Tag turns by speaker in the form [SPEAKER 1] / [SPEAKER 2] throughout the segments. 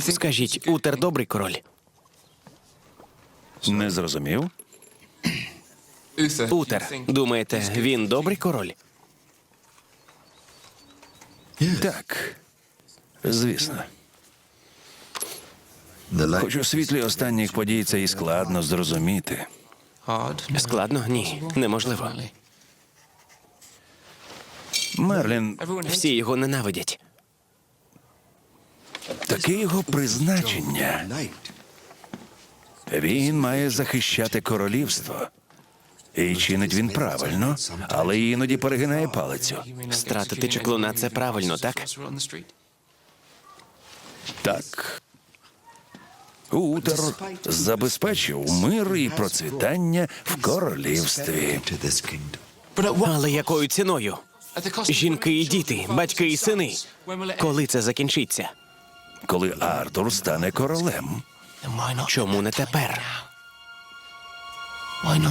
[SPEAKER 1] Скажіть, Утер добрий король?
[SPEAKER 2] Не зрозумів?
[SPEAKER 1] Утер, думаєте, він добрий король?
[SPEAKER 2] Так. Звісно. Хоч у світлі останніх подій це і складно зрозуміти.
[SPEAKER 1] Складно? Ні, неможливо.
[SPEAKER 2] Мерлін,
[SPEAKER 1] Всі його ненавидять.
[SPEAKER 2] Таке його призначення. Він має захищати королівство. І чинить він правильно, але іноді перегинає палицю.
[SPEAKER 1] Стратити чеклуна це правильно, так?
[SPEAKER 2] Так. Утер забезпечив мир і процвітання в королівстві.
[SPEAKER 1] Але якою ціною? Жінки і діти, батьки і сини. Коли це закінчиться?
[SPEAKER 2] Коли Артур стане королем.
[SPEAKER 1] Чому не тепер?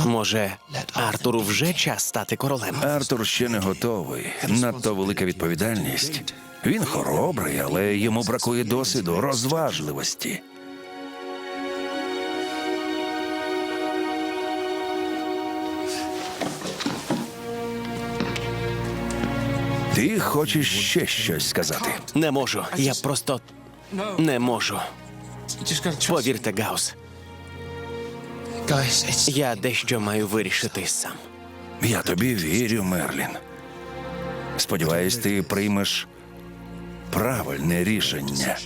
[SPEAKER 1] Може, Артуру вже час стати королем?
[SPEAKER 2] Артур ще не готовий. Надто велика відповідальність. Він хоробрий, але йому бракує досвіду, розважливості. Ти хочеш ще щось сказати?
[SPEAKER 1] Не можу. Я просто не можу. Повірте, Гаус, я дещо маю вирішити сам.
[SPEAKER 2] Я тобі вірю, Мерлін. Сподіваюсь, ти приймеш правильне рішення.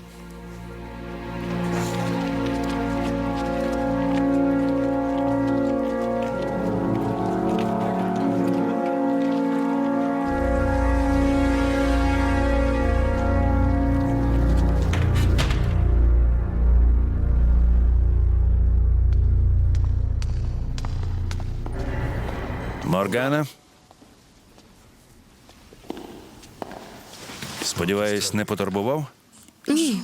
[SPEAKER 2] Моргана. Сподіваюсь, не потурбував?
[SPEAKER 3] Ні,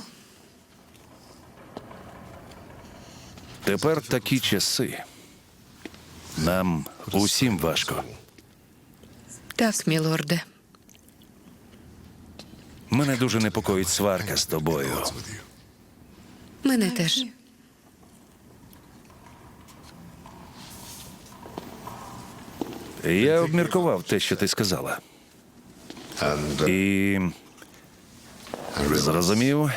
[SPEAKER 2] Тепер такі часи. Нам усім важко.
[SPEAKER 3] так, мілорде.
[SPEAKER 2] Мене дуже непокоїть сварка з тобою.
[SPEAKER 3] Мене теж.
[SPEAKER 2] Я обміркував те, що ти сказала. І зрозумів,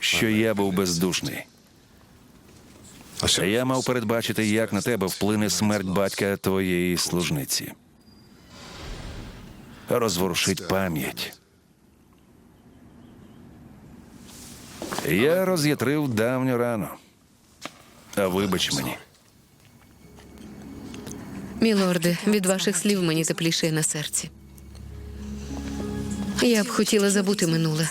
[SPEAKER 2] що я був бездушний. Я мав передбачити, як на тебе вплине смерть батька твоєї служниці. Розворушить пам'ять. Я роз'ятрив давню рану. А вибач мені.
[SPEAKER 3] Мілорде, від ваших слів мені тепліше на серці. Я б хотіла забути минуле.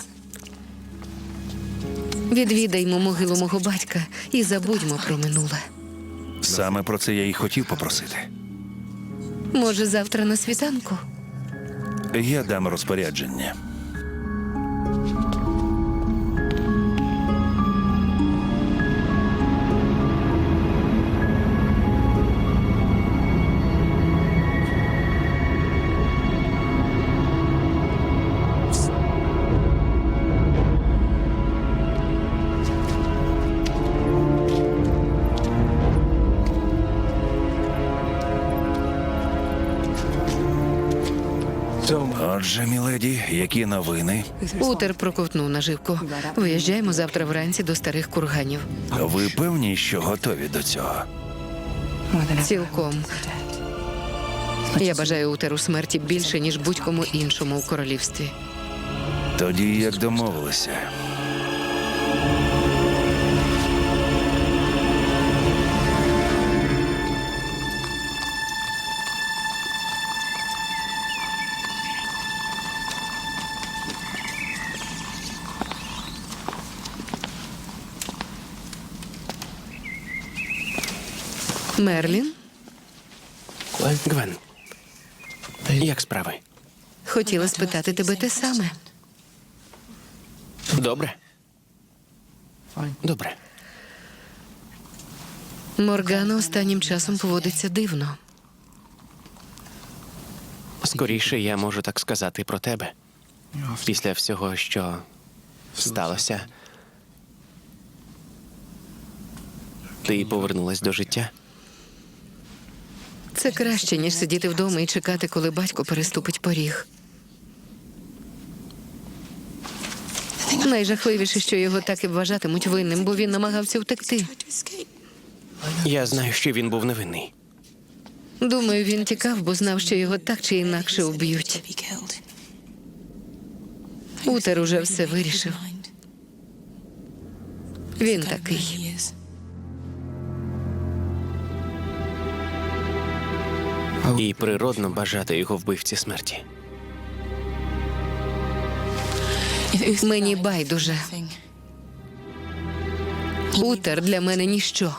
[SPEAKER 3] Відвідаймо могилу мого батька і забудьмо про минуле.
[SPEAKER 2] Саме про це я і хотів попросити.
[SPEAKER 3] Може, завтра на світанку?
[SPEAKER 2] Я дам розпорядження. Отже, міледі, які новини?
[SPEAKER 3] Утер проковтнув наживку. Виїжджаємо завтра вранці до старих курганів.
[SPEAKER 2] Ви певні, що готові до цього?
[SPEAKER 3] Цілком. Я бажаю Утеру смерті більше, ніж будь-кому іншому у королівстві.
[SPEAKER 2] Тоді як домовилися.
[SPEAKER 3] Мерлін,
[SPEAKER 1] Гвен, як справи?
[SPEAKER 3] хотіла спитати тебе те саме.
[SPEAKER 1] Добре? Добре.
[SPEAKER 3] Моргана останнім часом поводиться дивно.
[SPEAKER 1] Скоріше я можу так сказати про тебе. Після всього, що сталося, Ти повернулась до життя?
[SPEAKER 3] Це краще, ніж сидіти вдома і чекати, коли батько переступить поріг. Найжахливіше, що його так і вважатимуть винним, бо він намагався втекти.
[SPEAKER 1] Я знаю, що він був невинний.
[SPEAKER 3] Думаю, він тікав, бо знав, що його так чи інакше уб'ють. Утер уже все вирішив. Він такий.
[SPEAKER 1] І природно бажати його вбивці смерті.
[SPEAKER 3] Мені байдуже. Утер для мене ніщо.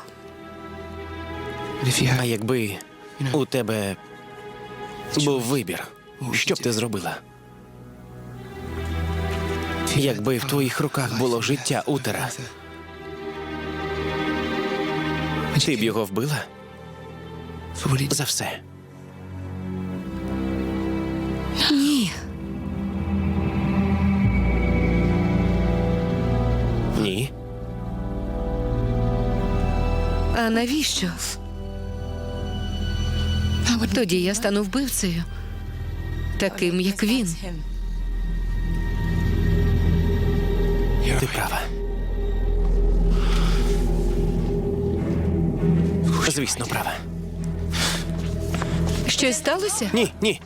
[SPEAKER 1] А якби у тебе був вибір, що б ти зробила? Якби в твоїх руках було життя Утера, ти б його вбила за все.
[SPEAKER 3] А навіщо? Тоді я стану вбивцею, таким як він.
[SPEAKER 1] Ти права. Звісно, права.
[SPEAKER 3] Щось сталося?
[SPEAKER 1] Ні, ні.